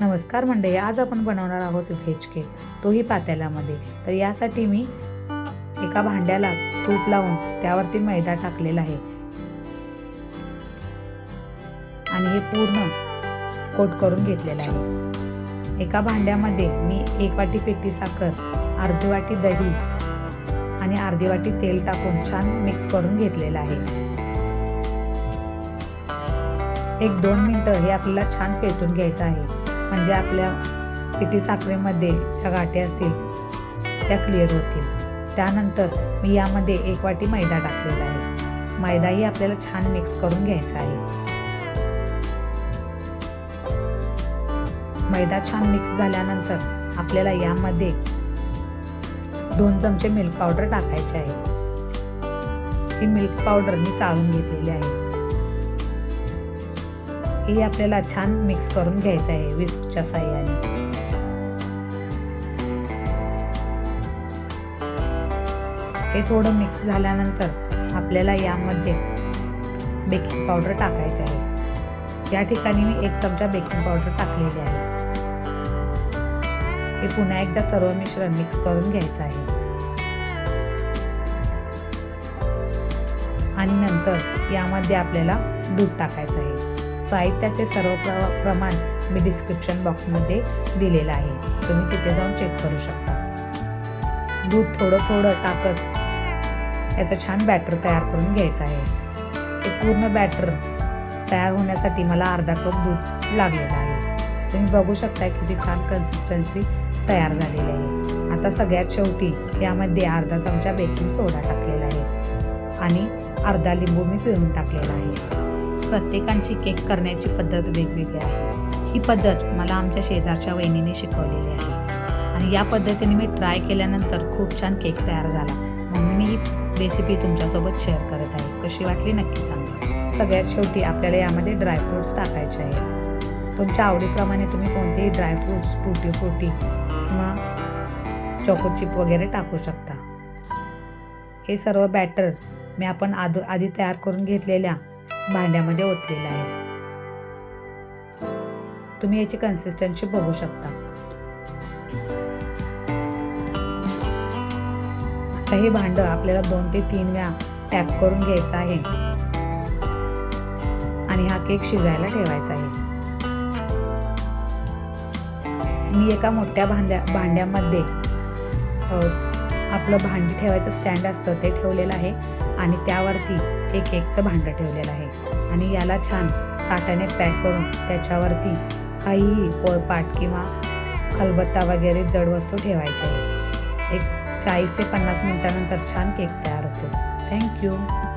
नमस्कार मंडळी आज आपण बनवणार आहोत व्हेज केक तोही पातेल्यामध्ये. तर यासाठी मी एका भांड्याला तूप लावून त्यावरती मैदा टाकलेला आहे. आणि हे पूर्ण कोट करून घेतलेलं आहे. एका भांड्यामध्ये मी एक वाटी पेटी साखर अर्धी वाटी दही आणि अर्धी वाटी तेल टाकून छान मिक्स करून घेतलेलं आहे. एक दोन मिनटं हे आपल्याला छान फेटून घ्यायचं आहे. म्हणजे आपल्या पिठी साखरेमध्ये ज्या गाठी असतील त्या क्लिअर होतील. त्यानंतर मी यामध्ये एक वाटी मैदा टाकलेला आहे. मैदाही आपल्याला छान मिक्स करून घ्यायचा आहे. मैदा छान मिक्स झाल्यानंतर आपल्याला यामध्ये दोन चमचे मिल्क पावडर टाकायचे आहे. ही मिल्क पावडर मी चाळून घेतलेली आहे. हे आपल्याला छान मिक्स करून घ्यायचं आहे विस्कच्या साह्याने. हे थोडं मिक्स झाल्यानंतर आपल्याला यामध्ये बेकिंग पावडर टाकायचे आहे. या ठिकाणी मी एक चमचा बेकिंग पावडर टाकलेली आहे. हे पुन्हा एकदा सर्व मिश्रण मिक्स करून घ्यायचं आहे. आणि नंतर यामध्ये आपल्याला दूध टाकायचं आहे. साहित्याचे सर्व प्र प्रमाण मी डिस्क्रिप्शन बॉक्समध्ये दिलेलं आहे. तुम्ही तिथे जाऊन चेक करू शकता. दूध थोडं थोडं टाकत याचं छान बॅटर तयार करून घ्यायचं आहे. ते पूर्ण बॅटर तयार होण्यासाठी मला अर्धा कप दूध लागलेलं आहे. तुम्ही बघू शकता किती छान कन्सिस्टन्सी तयार झालेली आहे. आता सगळ्यात शेवटी यामध्ये अर्धा चमचा बेकिंग सोडा टाकलेला आहे. आणि अर्धा लिंबू मी पिळून टाकलेला आहे. प्रत्येकांची केक करण्याची पद्धत वेगवेगळी आहे. ही पद्धत मला आमच्या शेजारच्या वहिनीने शिकवलेली आहे. आणि या पद्धतीने मी ट्राय केल्यानंतर खूप छान केक तयार झाला. म्हणून मी ही रेसिपी तुमच्यासोबत शेअर करत आहे. कशी वाटली नक्की सांगा. सगळ्यात शेवटी आपल्याला यामध्ये ड्रायफ्रूट्स टाकायचे आहेत. तुमच्या आवडीप्रमाणे तुम्ही कोणतेही ड्रायफ्रूट्स टुटी फ्रुटी किंवा चॉको चिप वगैरे टाकू शकता. हे सर्व बॅटर मी आपण आद आधी तयार करून घेतलेल्या भांड्यामध्ये ओतलेलं आहे. तुम्ही याची कन्सिस्टन्सी बघू शकता. आता हे भांड आपल्याला दोन ते तीन वेळा टॅप करून घ्यायचं आहे. आणि हा केक शिजायला ठेवायचा आहे. मी एका मोठ्या भांड्या भांड्यामध्ये आपलं भांडी ठेवायचं स्टँड असतं ते ठेवलेलं आहे. आणि त्यावरती एक केकचं भांडं ठेवलेलं आहे. आणि याला छान काट्याने पॅक करून त्याच्यावरती काहीही पोळपाट किंवा खलबत्ता वगैरे जड वस्तू ठेवायच्या आहे एक चाळीस ते पन्नास मिनटानंतर छान केक तयार होतो. थँक्यू